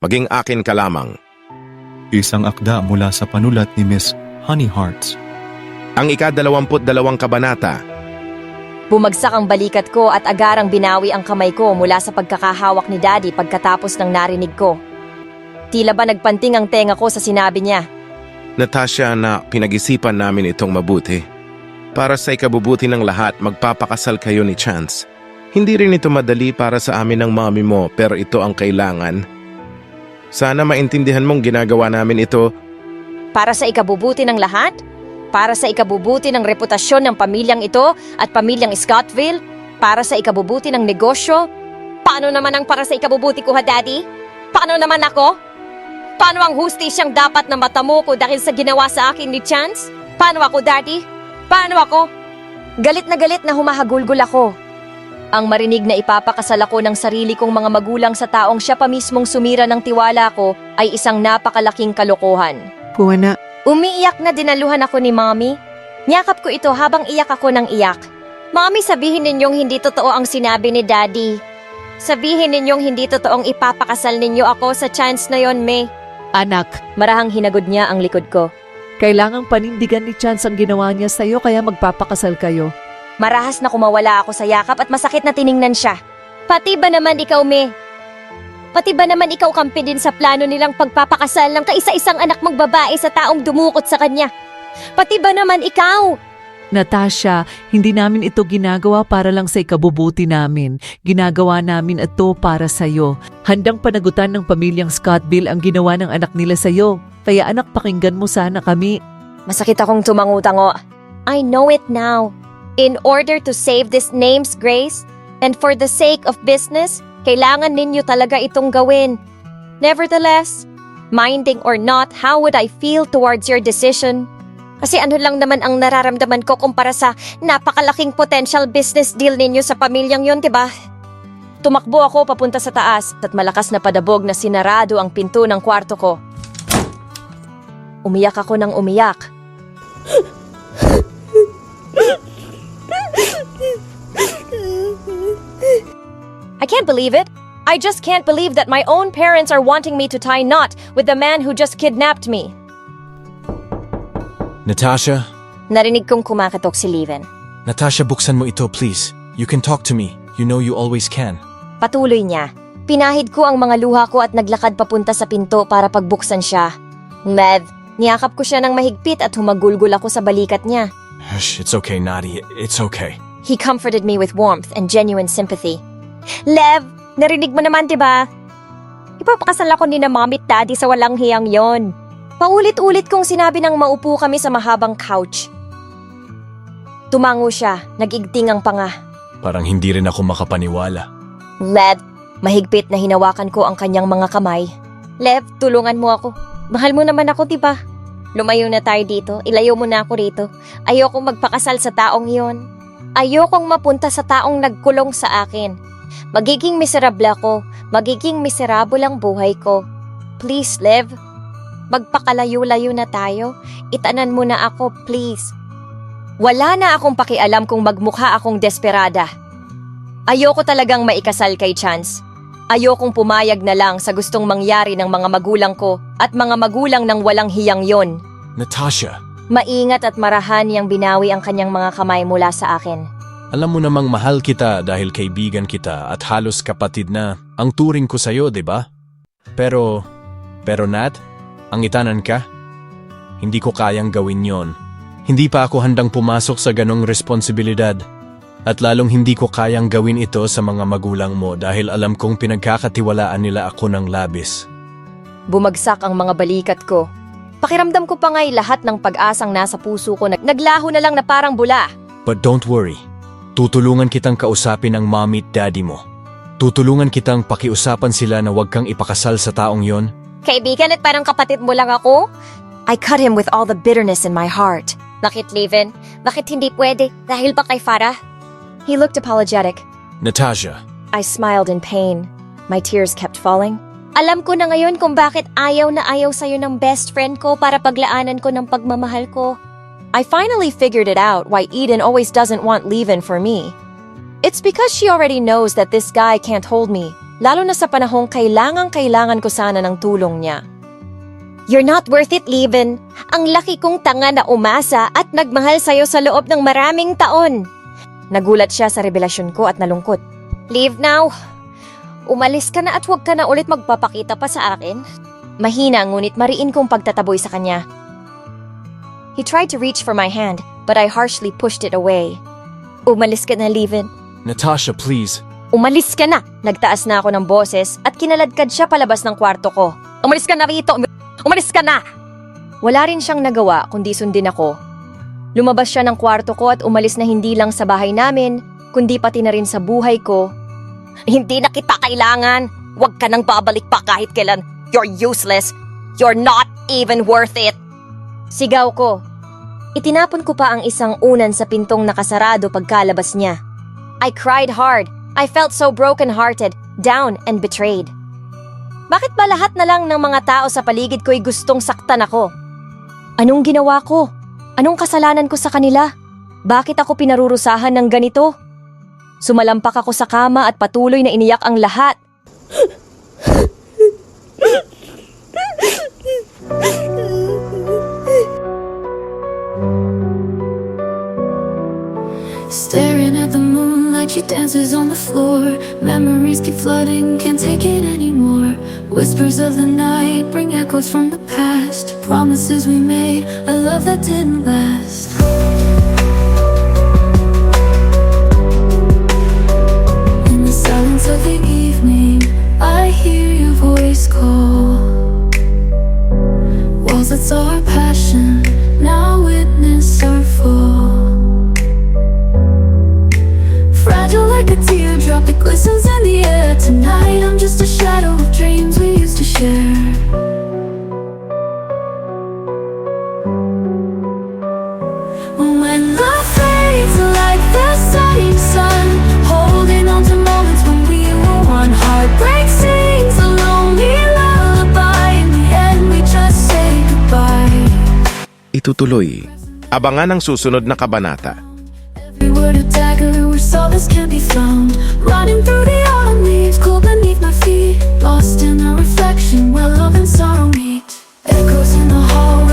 Maging akin ka lamang. Isang akda mula sa panulat ni Miss Honey Hearts. Ang ikadalawamput dalawang kabanata, Bumagsak ang balikat ko at agarang binawi ang kamay ko mula sa pagkakahawak ni Daddy pagkatapos ng narinig ko. Tila ba nagpanting ang tenga ko sa sinabi niya. Natasha na pinag-isipan namin itong mabuti. Para sa ikabubuti ng lahat, magpapakasal kayo ni Chance. Hindi rin ito madali para sa amin ng mami mo pero ito ang kailangan. Sana maintindihan mong ginagawa namin ito Para sa ikabubuti ng lahat? Para sa ikabubuti ng reputasyon ng pamilyang ito at pamilyang Scottville? Para sa ikabubuti ng negosyo? Paano naman ang para sa ikabubuti ko ha, Daddy? Paano naman ako? Paano ang hustisyang dapat na matamo ko dahil sa ginawa sa akin ni Chance? Paano ako, Daddy? Paano ako? Galit na galit na humahagulgol ako. Ang marinig na ipapakasal ako ng sarili kong mga magulang sa taong siya pa mismong sumira ng tiwala ko ay isang napakalaking kalokohan. Puwana, Umiiyak na dinaluhan ako ni Mommy. Niyakap ko ito habang iyak ako ng iyak. Mommy, sabihin ninyong hindi totoo ang sinabi ni Daddy. Sabihin ninyong hindi totoong ipapakasal ninyo ako sa chance na yon, May. anak, Marahang hinagod niya ang likod ko. kailangang panindigan ni Chance ang ginawa niya sa'yo kaya magpapakasal kayo. Marahas na kumawala ako sa yakap at masakit na tiningnan siya. Pati ba naman ikaw, May? Pati ba naman ikaw kampi din sa plano nilang pagpapakasal ng kaisa-isang anak mong babae sa taong dumukot sa kanya? Pati ba naman ikaw? Natasha, hindi namin ito ginagawa para lang sa ikabubuti namin. Ginagawa namin ito para sa'yo. Handang panagutan ng pamilyang Scottville ang ginawa ng anak nila sa'yo. Kaya anak, pakinggan mo sana kami. Masakit akong tumango-tango. I know it now. In order to save this name's grace, and for the sake of business, kailangan ninyo talaga itong gawin. Nevertheless, minding or not, how would I feel towards your decision? Kasi ano lang naman ang nararamdaman ko kumpara sa napakalaking potential business deal ninyo sa pamilyang yon, 'di ba? Tumakbo ako papunta sa taas at malakas na padabog na sinarado ang pinto ng kwarto ko. Umiyak ako ng umiyak. Can't believe it. I just can't believe that my own parents are wanting me to tie knot with the man who just kidnapped me. Natasha? Narinig kong kumakatok si Leven. Natasha, buksan mo ito, please. You can talk to me. You know you always can. Patuloy niya. Pinahid ko ang mga luha ko at naglakad papunta sa pinto para pagbuksan siya. Mev, niyakap ko siya ng mahigpit at humagulgol ako sa balikat niya. Hush, it's okay, Nadi. It's okay. He comforted me with warmth and genuine sympathy. Lev, narinig mo naman, di ba? Ipapakasal ako ni na mommy at daddy sa walang hiyang yon. Paulit-ulit kong sinabi nang maupo kami sa mahabang couch. Tumango siya, nagigting ang panga. Parang hindi rin ako makapaniwala. Lev, mahigpit na hinawakan ko ang kanyang mga kamay. Lev, tulungan mo ako. Mahal mo naman ako, di ba? Lumayo na tayo dito. Ilayo mo na ako rito. Ayokong magpakasal sa taong iyon. Ayokong mapunta sa taong nagkulong sa akin. Magiging miserable ako. Magiging miserable ang buhay ko. Please, Lev. Magpakalayo-layo na tayo. Itanan mo na ako, please. Wala na akong pakialam kung magmukha akong desperada. Ayoko talagang maikasal kay Chance. Ayokong pumayag na lang sa gustong mangyari ng mga magulang ko at mga magulang ng walang hiyang yon. Natasha, Maingat at marahan niyang binawi ang kanyang mga kamay mula sa akin. Alam mo namang mahal kita dahil kaibigan kita at halos kapatid na ang turing ko sa'yo, di ba? Pero, pero Nat, ang itanan ka? Hindi ko kayang gawin yon. Hindi pa ako handang pumasok sa ganong responsibilidad. At lalong hindi ko kayang gawin ito sa mga magulang mo dahil alam kong pinagkakatiwalaan nila ako ng labis. Bumagsak ang mga balikat ko. Pakiramdam ko pa nga'y lahat ng pag-asang nasa puso ko na naglaho na lang na parang bula. But don't worry. Tutulungan kitang kausapin ang mommy at daddy mo. Tutulungan kitang pakiusapan sila na huwag kang ipakasal sa taong yon. Kaibigan at parang kapatid mo lang ako? I cut him with all the bitterness in my heart. Bakit, Leven? Bakit hindi pwede? Dahil ba kay Farah? He looked apologetic. Natasha, I smiled in pain. My tears kept falling. Alam ko na ngayon kung bakit ayaw na ayaw sa'yo ng best friend ko para paglaanan ko ng pagmamahal ko. I finally figured it out why Eden always doesn't want leave-in for me. It's because she already knows that this guy can't hold me. Lalo na sa panahong kailangang-kailangan ko sana ng tulong niya. You're not worth it, Leven. Ang laki kong tanga na umasa at nagmahal sa'yo sa loob ng maraming taon. Nagulat siya sa revelasyon ko at nalungkot. Leave now. Umalis ka na at huwag ka na ulit magpapakita pa sa akin. Mahina ngunit mariin kong pagtataboy sa kanya. He tried to reach for my hand, but I harshly pushed it away. Umalis ka na, Leven. Natasha, please. Umalis ka na! Nagtaas na ako ng boses at kinaladkad siya palabas ng kwarto ko. Umalis ka na rito! Umalis ka na! Wala rin siyang nagawa kundi sundin ako. Lumabas siya ng kwarto ko at umalis na hindi lang sa bahay namin, kundi pati na rin sa buhay ko. Hindi na kita kailangan! Huwag ka nang babalik pa kahit kailan. You're useless! You're not even worth it! Sigaw ko. Itinapon ko pa ang isang unan sa pintong nakasarado pagkalabas niya. I cried hard. I felt so broken-hearted, down and betrayed. Bakit ba lahat na lang ng mga tao sa paligid ko'y gustong saktan ako? Anong ginawa ko? Anong kasalanan ko sa kanila? Bakit ako pinarurusahan ng ganito? Sumalampak ako sa kama at patuloy na iniyak ang lahat. She dances on the floor. Memories keep flooding, can't take it anymore. Whispers of the night bring echoes from the past. Promises we made, a love that didn't last. In the silence of the evening, I hear your voice call. Itutuloy. Abangan ang susunod na kabanata. Echoes in the hallway